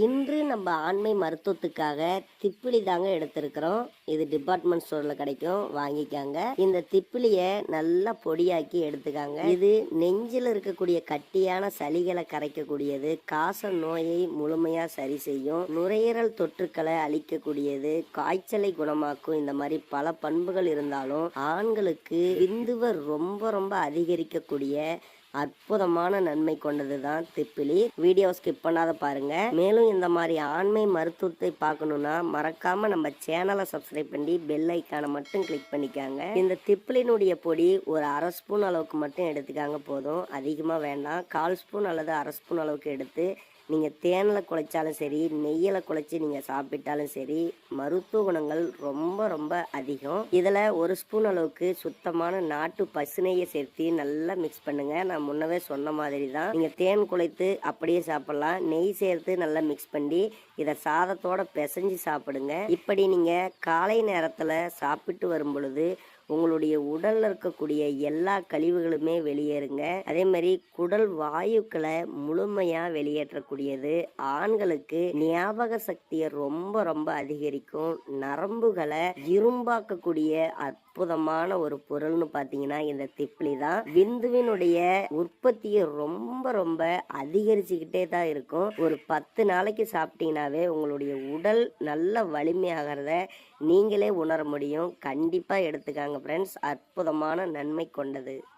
இன்று நம்ம ஆண்மை மருத்துவத்துக்காக திப்பிலி தாங்க எடுத்திருக்கிறோம். இது டிபார்ட்மெண்ட் ஸ்டோர்ல கிடைக்கும். வாங்கிக்காங்க. இந்த திப்பிலியை நல்லா பொடியாக்கி எடுத்துக்காங்க. இது நெஞ்சில் இருக்கக்கூடிய கட்டியான சளிகளை கரைக்கக்கூடியது. காச நோயை முழுமையா சரி செய்யும். நுரையீரல் தொற்றுக்களை அழிக்கக்கூடியது. காய்ச்சலை குணமாக்கும். இந்த மாதிரி பல பண்புகள் இருந்தாலும் ஆண்களுக்கு விந்துவை ரொம்ப ரொம்ப அதிகரிக்கக்கூடிய அற்புதமான நன்மை கொண்டது தான் திப்பிலி. வீடியோ ஸ்கிப் பண்ணாத பாருங்க. மேலும் இந்த மாதிரி ஆண்மை மருத்துவத்தை பார்க்கணும்னா மறக்காம நம்ம சேனலை சப்ஸ்கிரைப் பண்ணி பெல் ஐக்கானை மட்டும் கிளிக் பண்ணிக்காங்க. இந்த திப்பிலினுடைய பொடி ஒரு அரை ஸ்பூன் அளவுக்கு மட்டும் எடுத்துக்காங்க போதும். அதிகமாக வேண்டாம். கால் ஸ்பூன் அல்லது அரை ஸ்பூன் அளவுக்கு எடுத்து நீங்கள் தேனில் குழைச்சாலும் சரி நெய்யில் குழைச்சி நீங்கள் சாப்பிட்டாலும் சரி மருத்துவ குணங்கள் ரொம்ப ரொம்ப அதிகம். இதில் ஒரு ஸ்பூன் அளவுக்கு சுத்தமான நாட்டு பசுநெய்யை சேர்த்து நல்லா மிக்ஸ் பண்ணுங்கள் நான் முன்னவே சொன்ன மாதிரி தான் நீங்கள் தேன் குழைத்து அப்படியே சாப்பிடலாம். நெய் சேர்த்து நல்லா மிக்ஸ் பண்ணி இதை சாதத்தோட பிசைஞ்சு சாப்பிடுங்க. இப்படி நீங்கள் காலை நேரத்தில் சாப்பிட்டு வரும் பொழுது உங்களுடைய உடலில் இருக்கக்கூடிய எல்லா கழிவுகளுமே வெளியேறுங்க. அதே மாதிரி குடல் வாயுக்களை முழுமையாக வெளியேற்றக்கூடியது. ஆண்களுக்கு ஞாபக சக்தியை ரொம்ப ரொம்ப அதிகரிக்கும். நரம்புகளை இரும்பாக்கக்கூடிய அற்புதமான ஒரு பொருள்னு பார்த்தீங்கன்னா இந்த திப்ளி தான். விந்துவினுடைய உற்பத்தியை ரொம்ப ரொம்ப அதிகரிச்சுக்கிட்டே தான் இருக்கும். ஒரு பத்து நாளைக்கு சாப்பிட்டீங்கன்னாவே உங்களுடைய உடல் நல்ல வலிமையாகிறத நீங்களே உணர முடியும். கண்டிப்பாக எடுத்துக்காங்க ஃப்ரெண்ட்ஸ் அற்புதமான நன்மை கொண்டது.